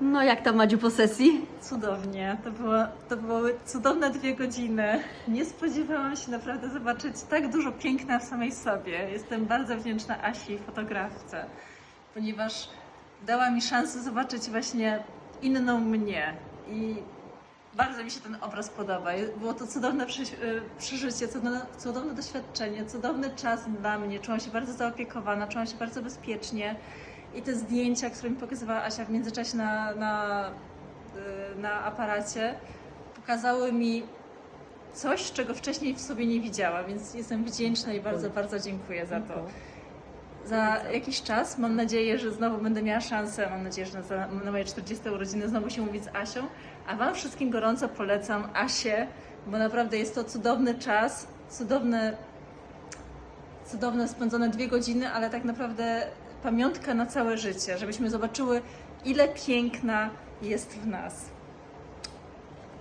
No jak tam Madziu po sesji? Cudownie. To, było, to były cudowne dwie godziny. Nie spodziewałam się naprawdę zobaczyć tak dużo piękna w samej sobie. Jestem bardzo wdzięczna Asi, fotografce, ponieważ dała mi szansę zobaczyć właśnie inną mnie. I bardzo mi się ten obraz podoba. Było to cudowne y, przeżycie, cudowne, cudowne doświadczenie, cudowny czas dla mnie. Czułam się bardzo zaopiekowana, czułam się bardzo bezpiecznie. I te zdjęcia, które mi pokazywała Asia w międzyczasie na, na, y, na aparacie, pokazały mi coś, czego wcześniej w sobie nie widziałam, więc jestem wdzięczna i bardzo, bardzo dziękuję za to. Za jakiś czas mam nadzieję, że znowu będę miała szansę, mam nadzieję, że na, na moje 40 urodziny znowu się mówić z Asią, a Wam wszystkim gorąco polecam Asię, bo naprawdę jest to cudowny czas, cudowne, cudowne spędzone dwie godziny, ale tak naprawdę pamiątka na całe życie, żebyśmy zobaczyły, ile piękna jest w nas.